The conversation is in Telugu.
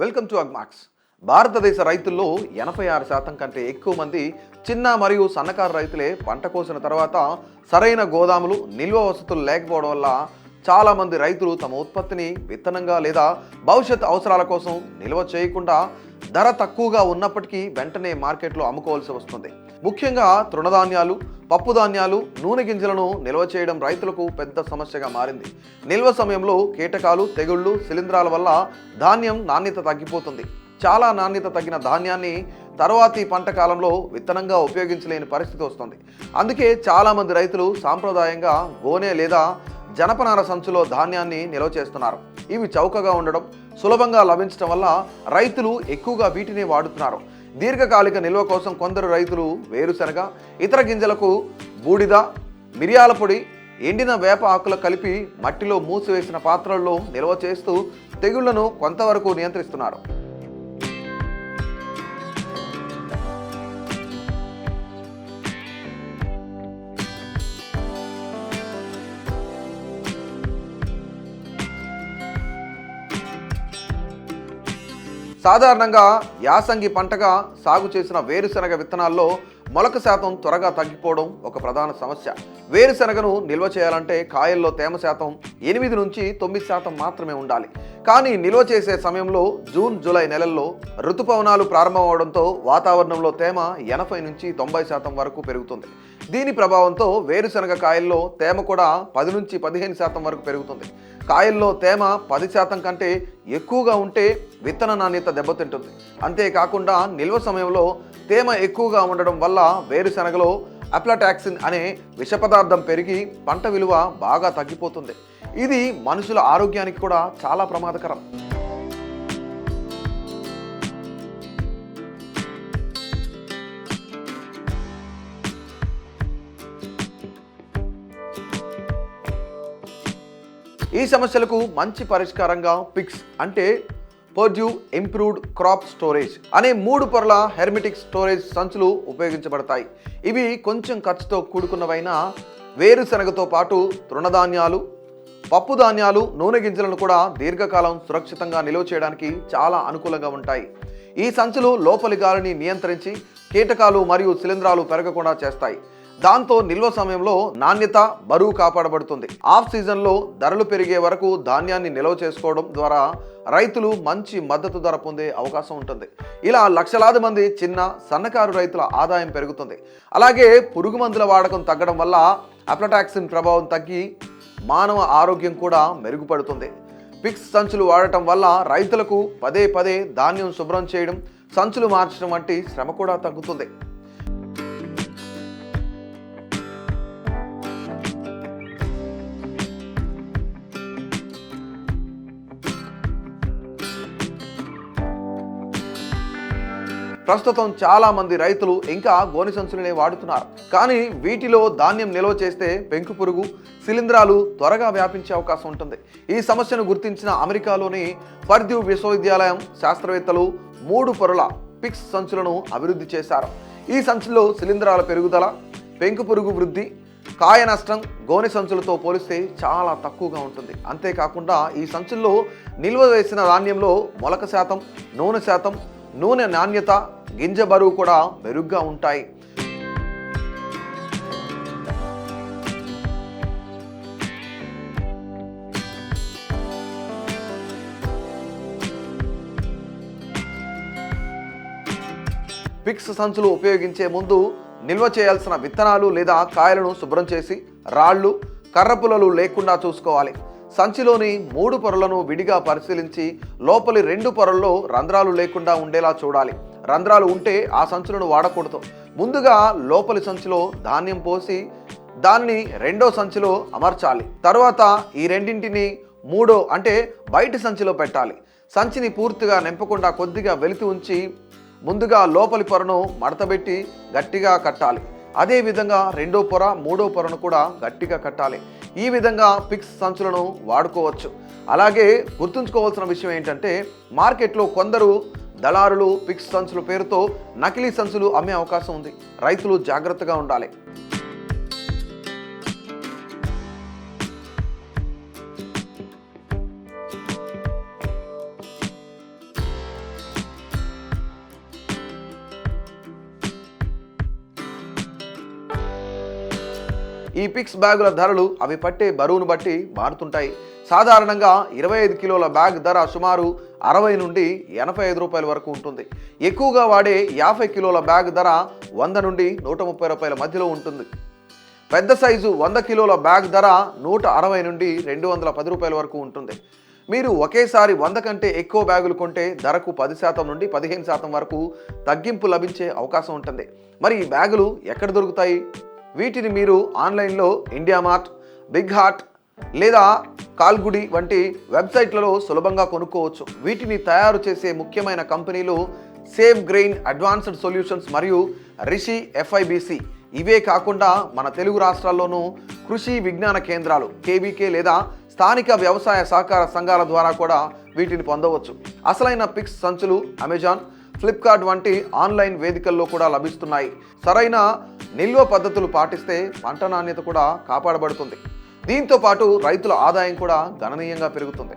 Welcome to Agmax. భారతదేశ రైతుల్లో ఎనభై ఆరు శాతం కంటే ఎక్కువ మంది చిన్న మరియు సన్నకారు రైతులే పంట కోసిన తర్వాత సరైన గోదాములు నిల్వ వసతులు లేకపోవడం వల్ల చాలామంది రైతులు తమ ఉత్పత్తిని విత్తనంగా లేదా భవిష్యత్ అవసరాల కోసం నిల్వ చేయకుండా ధర తక్కువగా ఉన్నప్పటికీ వెంటనే మార్కెట్లో అమ్ముకోవాల్సి వస్తుంది. ముఖ్యంగా తృణధాన్యాలు పప్పు ధాన్యాలు నూనె గింజలను నిల్వ చేయడం రైతులకు పెద్ద సమస్యగా మారింది. నిల్వ సమయంలో కీటకాలు తెగుళ్ళు శిలీంధ్రాల వల్ల ధాన్యం నాణ్యత తగ్గిపోతుంది. చాలా నాణ్యత తగ్గిన ధాన్యాన్ని తర్వాతి పంట కాలంలో విత్తనంగా ఉపయోగించలేని పరిస్థితి వస్తుంది. అందుకే చాలామంది రైతులు సాంప్రదాయంగా గోనె లేదా జనపనార సంచులో ధాన్యాన్ని నిల్వ చేస్తున్నారు. ఇవి చౌకగా ఉండడం సులభంగా లభించడం వల్ల రైతులు ఎక్కువగా వీటిని వాడుతున్నారు. దీర్ఘకాలిక నిల్వ కోసం కొందరు రైతులు వేరుశనగ ఇతర గింజలకు బూడిద మిరియాల పొడి ఎండిన వేప ఆకులు కలిపి మట్టిలో మూసివేసిన పాత్రల్లో నిల్వ చేస్తూ తెగుళ్ళను కొంతవరకు నియంత్రిస్తున్నారు. సాధారణంగా యాసంగి పంటగా సాగు చేసిన వేరుశనగ విత్తనాల్లో మొలక శాతం త్వరగా తగ్గిపోవడం ఒక ప్రధాన సమస్య. వేరుశనగను నిల్వ చేయాలంటే కాయల్లో తేమ శాతం ఎనిమిది నుంచి తొమ్మిది శాతం మాత్రమే ఉండాలి. కానీ నిల్వ చేసే సమయంలో జూన్ జూలై నెలల్లో ఋతుపవనాలు ప్రారంభమవడంతో వాతావరణంలో తేమ ఎనభై నుంచి తొంభై శాతం వరకు పెరుగుతుంది. దీని ప్రభావంతో వేరుశనగ కాయల్లో తేమ కూడా పది నుంచి పదిహేను శాతం వరకు పెరుగుతుంది. కాయల్లో తేమ పది శాతం కంటే ఎక్కువగా ఉంటే విత్తన నాణ్యత దెబ్బతింటుంది. అంతేకాకుండా నిల్వ సమయంలో తేమ ఎక్కువగా ఉండడం వల్ల వేరుశనగలో అప్లాటాక్సిన్ అనే విష పదార్థం పెరిగి పంట విలువ బాగా తగ్గిపోతుంది. ఇది మనుషుల ఆరోగ్యానికి కూడా చాలా ప్రమాదకరం. ఈ సమస్యలకు మంచి పరిష్కారంగా పిక్స్ అంటే పర్డ్యూ ఇంప్రూవ్డ్ క్రాప్ స్టోరేజ్ అనే మూడు పొరల హెర్మిటిక్ స్టోరేజ్ సంచులు ఉపయోగించబడతాయి. ఇవి కొంచెం ఖర్చుతో కూడుకున్నవైనా వేరుశనగతో పాటు తృణధాన్యాలు పప్పు ధాన్యాలు నూనె గింజలను కూడా దీర్ఘకాలం సురక్షితంగా నిల్వ చేయడానికి చాలా అనుకూలంగా ఉంటాయి. ఈ సంచులు లోపలి గాలిని నియంత్రించి కీటకాలు మరియు శిలీంధ్రాలు పెరగకుండా చేస్తాయి. దాంతో నిల్వ సమయంలో నాణ్యత బరువు కాపాడబడుతుంది. ఆఫ్ సీజన్లో ధరలు పెరిగే వరకు ధాన్యాన్ని నిల్వ చేసుకోవడం ద్వారా రైతులు మంచి మద్దతు ధర పొందే అవకాశం ఉంటుంది. ఇలా లక్షలాది మంది చిన్న సన్నకారు రైతుల ఆదాయం పెరుగుతుంది. అలాగే పురుగు మందుల వాడకం తగ్గడం వల్ల అప్లటాక్సిన్ ప్రభావం తగ్గి మానవ ఆరోగ్యం కూడా మెరుగుపడుతుంది. పిక్స్ సంచులు వాడటం వల్ల రైతులకు పదే పదే ధాన్యం శుభ్రం చేయడం సంచులు మార్చడం వంటి శ్రమ కూడా తగ్గుతుంది. ప్రస్తుతం చాలా మంది రైతులు ఇంకా గోని సంచులనే వాడుతున్నారు. కానీ వీటిలో ధాన్యం నిల్వ చేస్తే పెంకు పురుగు శిలీంధ్రాలు త్వరగా వ్యాపించే అవకాశం ఉంటుంది. ఈ సమస్యను గుర్తించిన అమెరికాలోని పర్ద్యూ విశ్వవిద్యాలయం శాస్త్రవేత్తలు మూడు పొరల పిక్స్ సంచులను అభివృద్ధి చేశారు. ఈ సంచుల్లో శిలీంధ్రాల పెరుగుదల పెంకు పురుగు వృద్ధి కాయ నష్టం గోనె సంచులతో పోలిస్తే చాలా తక్కువగా ఉంటుంది. అంతేకాకుండా ఈ సంచుల్లో నిల్వ వేసిన ధాన్యంలో మొలక శాతం నూనె శాతం నూనె నాణ్యత గింజ బరువు కూడా మెరుగ్గా ఉంటాయి. పిక్స్ సంచులు ఉపయోగించే ముందు నిల్వ చేయాల్సిన విత్తనాలు లేదా కాయలను శుభ్రం చేసి రాళ్ళు కర్రపులలు లేకుండా చూసుకోవాలి. సంచిలోని మూడు పొరలను విడిగా పరిశీలించి లోపలి రెండు పొరల్లో రంధ్రాలు లేకుండా ఉండేలా చూడాలి. రంధ్రాలు ఉంటే ఆ సంచులను వాడకూడదు. ముందుగా లోపలి సంచిలో ధాన్యం పోసి దాన్ని రెండో సంచిలో అమర్చాలి. తర్వాత ఈ రెండింటిని మూడో అంటే బయటి సంచిలో పెట్టాలి. సంచిని పూర్తిగా నింపకుండా కొద్దిగా వెలితి ఉంచి ముందుగా లోపలి పొరను మడతబెట్టి గట్టిగా కట్టాలి. అదేవిధంగా రెండో పొర మూడో పొరను కూడా గట్టిగా కట్టాలి. ఈ విధంగా పిక్స్ సంచులను వాడుకోవచ్చు. అలాగే గుర్తుంచుకోవాల్సిన విషయం ఏంటంటే మార్కెట్లో కొందరు దళారులు పిక్స్ సంచుల పేరుతో నకిలీ సంచులు అమ్మే అవకాశం ఉంది. రైతులు జాగ్రత్తగా ఉండాలి. ఈ పిక్స్ బ్యాగుల ధరలు అవి పట్టే బరువును బట్టి మారుతుంటాయి. సాధారణంగా ఇరవై ఐదు కిలోల బ్యాగ్ ధర సుమారు అరవై నుండి ఎనభై ఐదు రూపాయల వరకు ఉంటుంది. ఎక్కువగా వాడే యాభై కిలోల బ్యాగ్ ధర వంద నుండి నూట ముప్పై రూపాయల మధ్యలో ఉంటుంది. పెద్ద సైజు వంద కిలోల బ్యాగ్ ధర నూట అరవై నుండి రెండు వందల పది రూపాయల వరకు ఉంటుంది. మీరు ఒకేసారి వంద కంటే ఎక్కువ బ్యాగులు కొంటే ధరకు పది శాతం నుండి పదిహేను శాతం వరకు తగ్గింపు లభించే అవకాశం ఉంటుంది. మరి ఈ బ్యాగులు ఎక్కడ దొరుకుతాయి? వీటిని మీరు ఆన్లైన్లో ఇండియా మార్ట్ బిగ్ హార్ట్ లేదా కాల్గుడి వంటి వెబ్సైట్లలో సులభంగా కొనుక్కోవచ్చు. వీటిని తయారు చేసే ముఖ్యమైన కంపెనీలు సేవ్ గ్రెయిన్ అడ్వాన్స్డ్ సొల్యూషన్స్ మరియు రిషి ఎఫ్ఐబిసి. ఇవే కాకుండా మన తెలుగు రాష్ట్రాల్లోనూ కృషి విజ్ఞాన కేంద్రాలు కేవీకే లేదా స్థానిక వ్యవసాయ సహకార సంఘాల ద్వారా కూడా వీటిని పొందవచ్చు. అసలైన పిక్స్ సంచులు అమెజాన్ ఫ్లిప్కార్ట్ వంటి ఆన్లైన్ వేదికల్లో కూడా లభిస్తున్నాయి. సరైన నిల్వ పద్ధతులు పాటిస్తే పంట నాణ్యత కూడా కాపాడబడుతుంది. దీంతో పాటు రైతుల ఆదాయం కూడా గణనీయంగా పెరుగుతుంది.